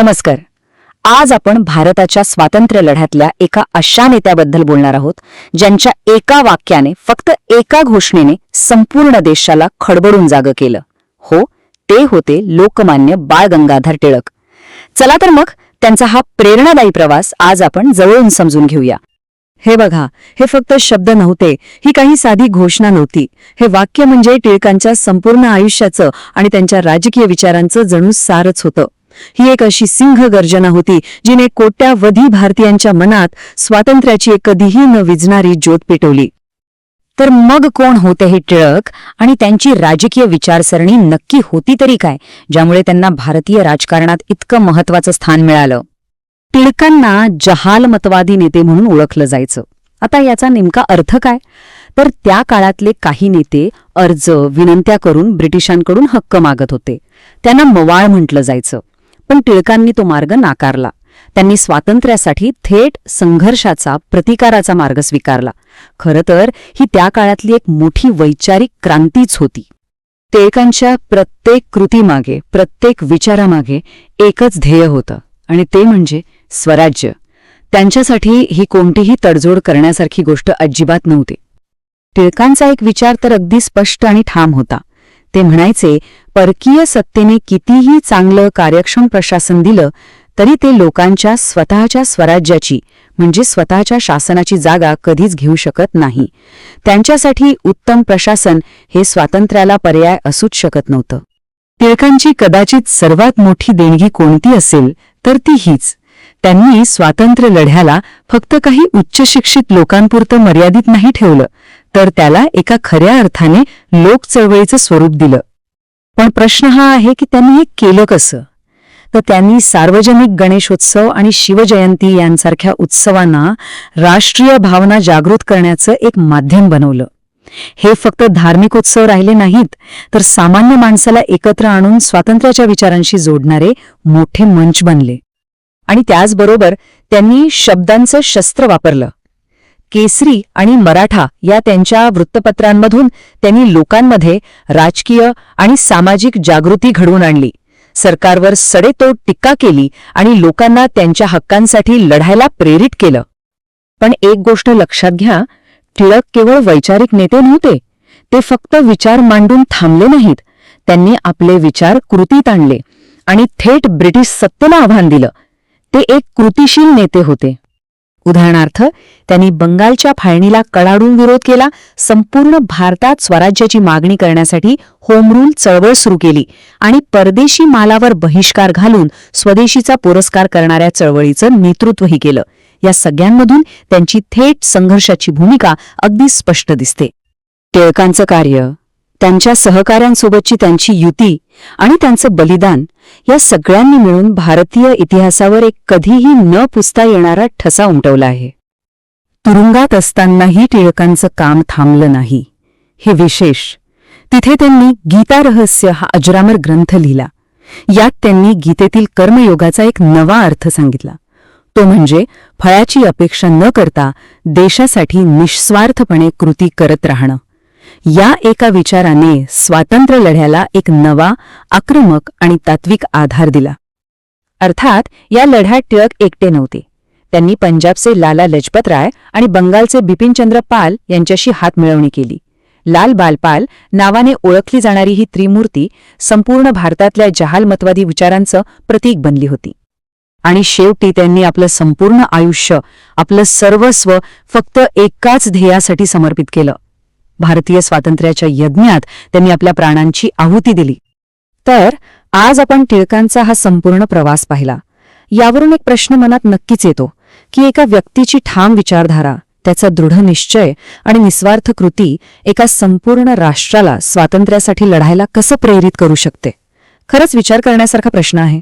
नमस्कार. आज आपण भारताच्या स्वातंत्र्य लढ्यातल्या एका अशा नेत्याबद्दल बोलणार आहोत ज्यांच्या एका वाक्याने फक्त एका घोषणेने संपूर्ण देशाला खडबडून जागं केलं. हो ते होते लोकमान्य बाळ गंगाधर टिळक. चला तर मग त्यांचा हा प्रेरणादायी प्रवास आज आपण जवळून समजून घेऊया. हे बघा हे फक्त शब्द नव्हते ही काही साधी घोषणा नव्हती. हे वाक्य म्हणजे टिळकांच्या संपूर्ण आयुष्याचं आणि त्यांच्या राजकीय विचारांचं जणू सारच होतं. ही एक अशी सिंह गर्जना होती जिने कोट्यावधी भारतीयांच्या मनात स्वातंत्र्याची एक कधीही न विजणारी ज्योत पेटवली. तर मग कोण होते हे टिळक? आणि त्यांची राजकीय विचारसरणी नक्की होती तरी काय ज्यामुळे त्यांना भारतीय राजकारणात इतकं महत्वाचं स्थान मिळालं? टिळकांना जहालमतवादी नेते म्हणून ओळखलं जायचं. आता याचा नेमका अर्थ काय? तर त्या काळातले काही नेते अर्ज विनंत्या करून ब्रिटिशांकडून हक्क मागत होते. त्यांना मवाळ म्हटलं जायचं. पण टिळकांनी तो मार्ग नाकारला. त्यांनी स्वातंत्र्यासाठी थेट संघर्षाचा प्रतिकाराचा मार्ग स्वीकारला. खरं तर ही त्या काळातली एक मोठी वैचारिक क्रांतीच होती. टिळकांच्या प्रत्येक कृतीमागे प्रत्येक विचारामागे एकच ध्येय होतं आणि ते म्हणजे स्वराज्य. त्यांच्यासाठी ही कोणतीही तडजोड करण्यासारखी गोष्ट अजिबात नव्हती. टिळकांचा एक विचार तर अगदी स्पष्ट आणि ठाम होता. ते म्हणायचे परकीय सत्तेने कितीही चांगलं कार्यक्षम प्रशासन दिलं तरी ते लोकांच्या स्वतःच्या स्वराज्याची म्हणजे स्वतःच्या शासनाची जागा कधीच घेऊ शकत नाही. त्यांच्यासाठी उत्तम प्रशासन हे स्वातंत्र्याला पर्याय असूच शकत नव्हतं. टिळकांची कदाचित सर्वात मोठी देणगी कोणती असेल तर ती हीच. त्यांनी स्वातंत्र्य लढ्याला फक्त काही उच्च शिक्षित लोकांपुरतं मर्यादित नाही ठेवलं तर त्याला एका खऱ्या अर्थाने लोक चळवळीचं स्वरूप दिलं. पण प्रश्न हा आहे की त्यांनी हे केलं कसं? तर त्यांनी सार्वजनिक गणेशोत्सव आणि शिवजयंती यांसारख्या उत्सवांना राष्ट्रीय भावना जागृत करण्याचं एक माध्यम बनवलं. हे फक्त धार्मिक उत्सव राहिले नाहीत तर सामान्य माणसाला एकत्र आणून स्वातंत्र्याच्या विचारांशी जोडणारे मोठे मंच बनले. आणि त्याचबरोबर त्यांनी शब्दांचं शस्त्र वापरलं. केसरी आणि मराठा या त्यांच्या वृत्तपत्रांमधून त्यांनी लोकांमध्ये राजकीय आणि सामाजिक जागृती घडवून आणली. सरकारवर सडेतोड टीका केली आणि लोकांना त्यांच्या हक्कांसाठी लढायला प्रेरित केलं. पण एक गोष्ट लक्षात घ्या टिळक केवळ वैचारिक नेते नव्हते ते फक्त विचार मांडून थांबले नाहीत. त्यांनी आपले विचार कृतीत आणले आणि थेट ब्रिटिश सत्तेला आव्हान दिलं. ते एक कृतिशील नेते होते. उदाहरणार्थ त्यांनी बंगालच्या फाळणीला कडाडून विरोध केला संपूर्ण भारतात स्वराज्याची मागणी करण्यासाठी होमरूल चळवळ सुरू केली आणि परदेशी मालावर बहिष्कार घालून स्वदेशीचा पुरस्कार करणाऱ्या चळवळीचं नेतृत्वही केलं. या सगळ्यांमधून त्यांची थेट संघर्षाची भूमिका अगदी स्पष्ट दिसते. टिळकांचं कार्य त्यांच्या सहकाऱ्यांसोबतची त्यांची युती आणि त्यांचं बलिदान या सगळ्यांनी मिळून भारतीय इतिहासावर एक कधीही न पुसता येणारा ठसा उमटवला आहे. तुरुंगात असतानाही टिळकांचं काम थांबलं नाही. हे विशेष. तिथे त्यांनी गीता रहस्य हा अजरामर ग्रंथ लिहिला. यात त्यांनी गीतेतील कर्मयोगाचा एक नवा अर्थ सांगितला. तो म्हणजे फळाची अपेक्षा न करता देशासाठी निस्वार्थपणे कृती करत राहणं. या एका विचाराने स्वातंत्र्य लढ्याला एक नवा आक्रमक आणि तात्विक आधार दिला. अर्थात या लढ्यात टिळक एकटे नव्हते. त्यांनी पंजाबचे लाला लजपत राय आणि बंगालचे बिपिनचंद्र पाल यांच्याशी हातमिळवणी केली. लाल बालपाल नावाने ओळखली जाणारी ही त्रिमूर्ती संपूर्ण भारतातल्या जहालमतवादी विचारांचं प्रतीक बनली होती. आणि शेवटी त्यांनी आपलं संपूर्ण आयुष्य आपलं सर्वस्व फक्त एकाच ध्येयासाठी समर्पित केलं. भारतीय स्वातंत्र्याच्या यज्ञात त्यांनी आपल्या प्राणांची आहुती दिली. तर आज आपण टिळकांचा हा संपूर्ण प्रवास पाहिला. यावरून एक प्रश्न मनात नक्कीच येतो की एका व्यक्तीची ठाम विचारधारा त्याचा दृढ निश्चय आणि निस्वार्थ कृती एका संपूर्ण राष्ट्राला स्वातंत्र्यासाठी लढायला कसं प्रेरित करू शकते? खरंच विचार करण्यासारखा प्रश्न आहे.